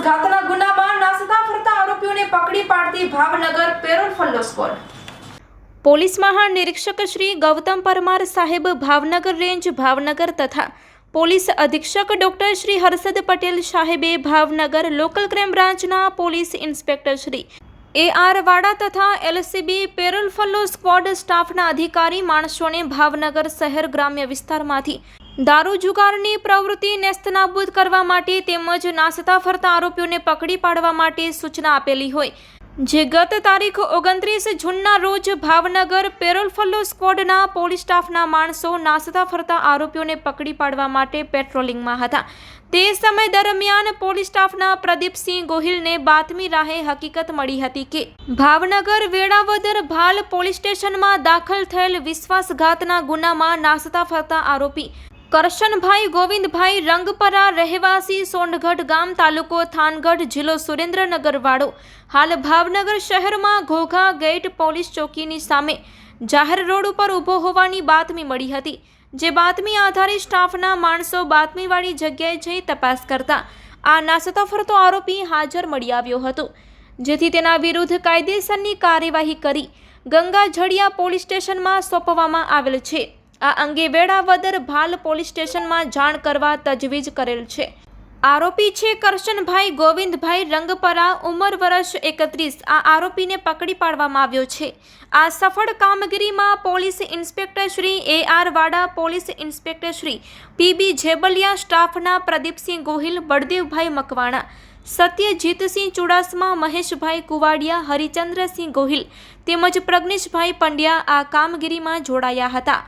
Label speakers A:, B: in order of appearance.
A: વિશ્વાસઘાતના ગુનામાં નાસતા ફરતા આરોપીઓને પકડી પાડતી Bhavnagar parole furlough squad.
B: Police મહાનિરીક્ષક Shri Gautam Parmar સાહેબ ભાવનગર રેન્જ, ભાવનગર તથા પોલીસ અધિક્ષક ડોક્ટર શ્રી હર્ષદ પટેલ સાહેબે ભાવનગર લોકલ ક્રાઇમ બ્રાન્ચના police inspector Shri A R Vada તથા એલસીબી પેરોલ ફલ્લો સ્ક્વોડ સ્ટાફના અધિકારી માણસોને ભાવનગર શહેર ગ્રામ્ય વિસ્તારમાંથી દારૂ જુગારની પ્રવૃત્તિ નેસ્તનાબૂદ કરવા માટે તેમજ નાસતા ફરતા આરોપીઓને પકડી પાડવા માટે સૂચના આપેલી હોય. જે ગત તારીખ ઓગણત્રીસ જૂનના રોજ ભાવનગર પેરોલ ફલ્લો સ્ક્વોડના પોલીસ સ્ટાફના માણસો નાસતા ફરતા આરોપીઓને પકડી પાડવા માટે પેટ્રોલિંગમાં હતા. તે સમય દરમિયાન પોલીસ સ્ટાફના પ્રદીપસિંહ ગોહિલને બાતમી રાહે હકીકત મળી હતી કે, ભાવનગર વેળાવદર ભાલ પોલીસ સ્ટેશનમાં દાખલ થયેલ વિશ્વાસઘાતના ગુનામાં નાસતા ફરતા આરોપી કરશનભાઈ, ગોવિંદભાઈ, રંગપરા, રહેવાસી સોંડગઢ ગામ તાલુકો થાનગઢ જિલ્લો સુરેન્દ્રનગર વાળો. હાલ ભાવનગર શહેરમાં ઘોઘા ગેટ પોલીસ ચોકીની સામે જાહેર રોડ ઉપર ઊભો હોવાની બાતમી મળી હતી, જે બાતમી આધારે સ્ટાફના માણસો બાતમીવાળી જગ્યાએ જઈ તપાસ કરતા આ નાસતો ફરતો આરોપી હાજર મળી આવ્યો હતો, જેથી તેના વિરુદ્ધ કાયદેસરની કાર્યવાહી કરી ગંગા ઝડિયા પોલીસ સ્ટેશનમાં સોંપવામાં આવેલ છે. આ અંગે વેળાવદર ભાલ પોલીસ સ્ટેશનમાં જાણ કરવા તજવીજ કરેલ છે. આરોપી છે કરશનભાઈ ગોવિંદભાઈ રંગપરા, ઉંમર વર્ષ એકત્રીસ. આ આરોપીને પકડી પાડવામાં આવ્યો છે. આ સફળ કામગીરીમાં police inspector Shri A R Vada, police inspector Shri PB Jebaliya સ્ટાફના પ્રદીપસિંહ ગોહિલ, બળદેવભાઈ મકવાણા, સત્યજીતસિંહ ચુડાસમા, મહેશભાઈ કુવાડિયા, હરિચંદ્રસિંહ ગોહિલ તેમજ પ્રજ્ઞેશભાઈ પંડ્યા આ કામગીરીમાં જોડાયા હતા.